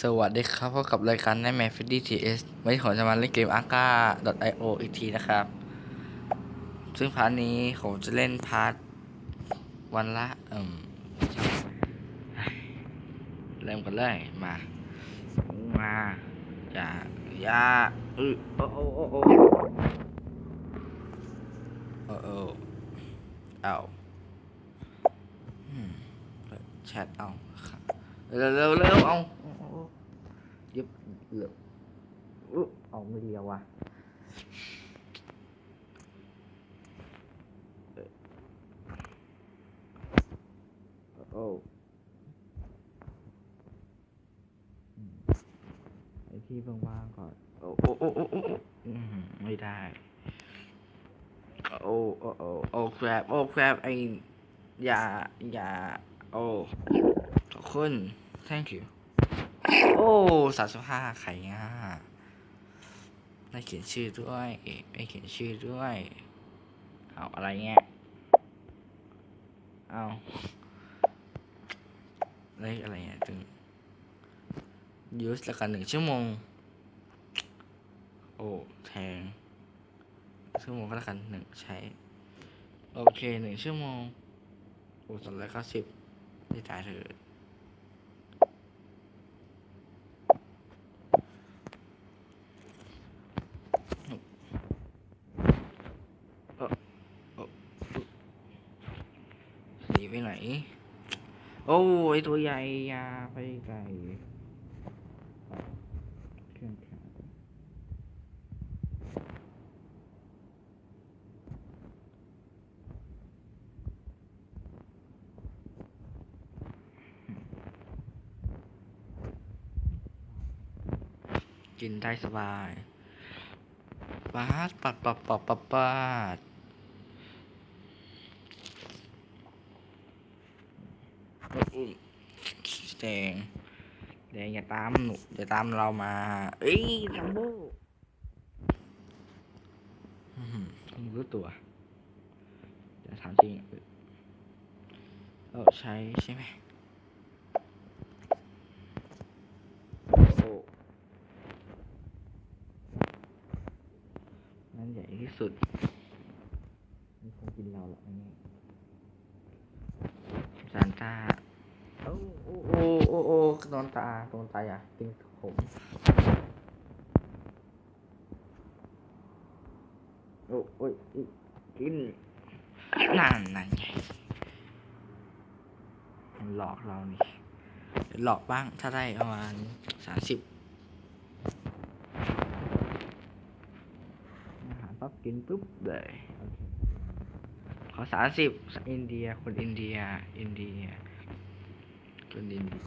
สวัสดีครับพบกับรายการ Nightmare Freddy TS วันนี้ผมจะมาเล่นเกม Aka .io อีกทีนะครับ ซึ่งพาร์ทนี้ผมจะเล่นพาร์ทวันละเอิ่มเริ่มกันเลยมา มาอย่าอย่าอือโอ้โอ้โอ้โอ้โอ้โอ้เอาแชทเอาเร็วเร็วเร็วเอาเอาเอาเอา ยึบเร็วอุ๊ยเอาไม่เรียวว่ะโอ้อืมไอที่ว่างๆก่อนโอ้โอ้โอ้โอ้ไม่ได้ โอ้โอ้โอ้โอ้แครบโอ้แครบไออย่าอย่าโอ้ขอบคุณ thank you โอ้สามสิบห้าไข่ง่าไม่เขียนชื่อด้วยไม่เขียนชื่อด้วย เอาอะไรเงี้ย เอาเลขอะไรเนี่ยถึงยูสล้วกันหนึ่งชั่วโมง โอ้ แทง ชั่วโมงก็ล้วกันหนึ่งใช้ โอเคหนึ่งชั่วโมงโอ้สองร้อยเก้าสิบได้จ่ายเถอะเอ่อเอ่อหนี ไปไหน โอ้ไอตัวใหญ่ยาไปไกลกินได้สบายปาดปัดปัดปัดปัดปัด อุ๊ยแดงแดงอย่าตามหนูอย่าตามเรามา เอ้ยลัมโบอื้อหือเพิ่งรู้ตัวเดี๋ยวถามจริงเออใช้ใช่ไหมโอ้นั่นใหญ่ที่สุดมีคนกินเราหรอกอันนี้ซานต้า โอ้โอ้โอ้โอ้โดนตาโดนตาอะติงผมโอ้โอ้ยกินนั่นนั่นไงมันหลอกเรานี่ยหลอกบ้างถ้าได้ประมาณสามสิบอาหารปั๊บกินปุ๊บเลยขอสามสิบอินเดียคนอินเดีย อินเดีย คนอินเดีย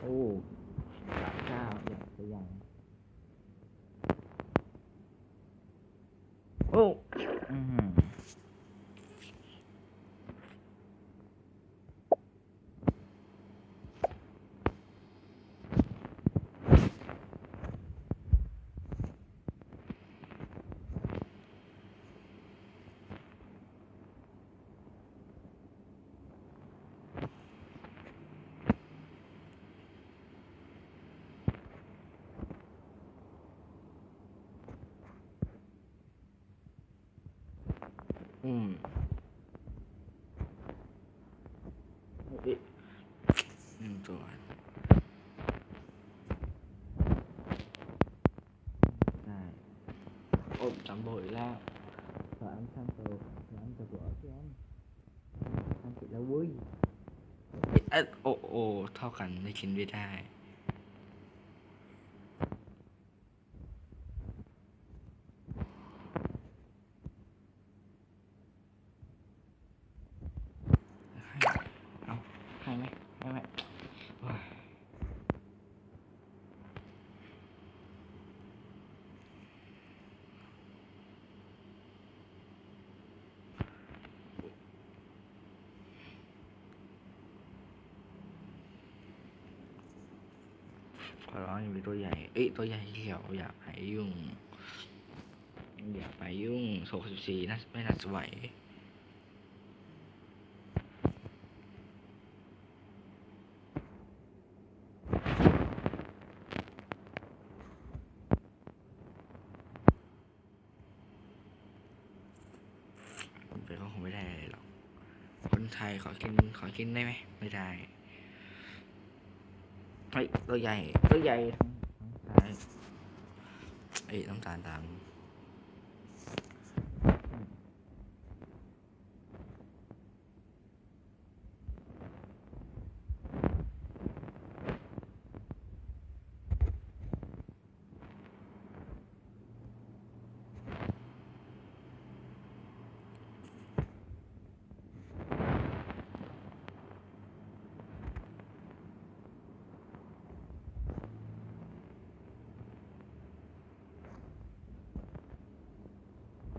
โอ้สามเก้าอยากจะยัง โอ้ อืมอืมเอ๊ะหนึ่งตัวได้โอ้จำโบอีกแล้วสามชั้นโตสามตัวตัวเทียนทำผิดแล้วเว้ยเอ๊ะเอ๊ะโอ้โอ้เท่ากันได้กินไม่ได้ เอาให้ไหมให้ไหมโอ้ย ขอร้องอย่ามีตัวใหญ่ เอ้ยตัวใหญ่เขียวอย่าไปยุ่ง อย่าไปยุ่งโซสิบสี่น่าไม่น่าจะไหวเป็นก็คงไม่ได้หรอก คนไทยขอกินขอกินได้ไหม ไม่ได้ เฮ้ยตัวใหญ่ตัวใหญ่ทางซ้ายเอ้ยน้ำตาลตาม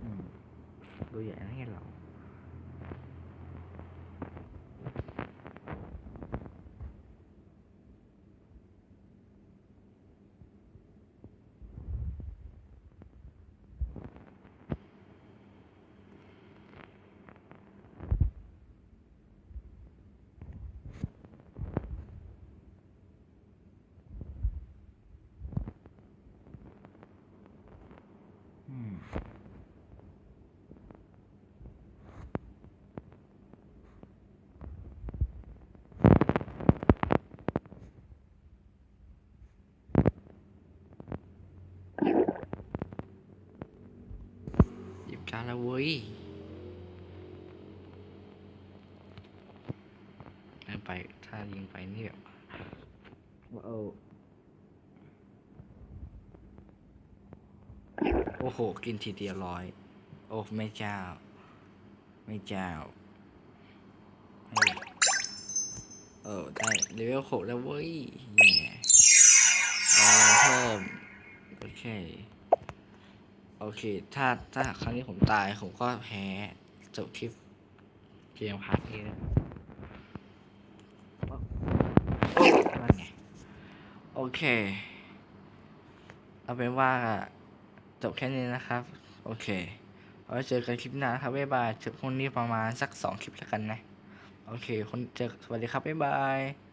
อืม ตัวใหญ่นะไงเรา อืม หยิบการ แล้วเว้ยเอาไป ถ้ายิงไปนี่แบบว้าวโอ้โห กินทีเดียวร้อย โอ้ไม่เจ้า ไม่เจ้าเฮ้ยเออ ได้เลเวลหกแล้วเว้ยเนี่ยเอาเพิ่ม โอเค โอเค ถ้าถ้าครั้งนี้ผมตาย ผมก็แพ้จบคลิปเกมพาร์ทนี้นะโอ้นั่นไงโอเค เอาเป็นว่าจบแค่นี้นะครับ โอเคเอาไว้เจอกันคลิปหน้าครับ บ๊ายบายเจอพรุ่งนี้ประมาณสักสองคลิปแล้วกันนะ โอเค คนเจอสวัสดีครับ บ๊ายบาย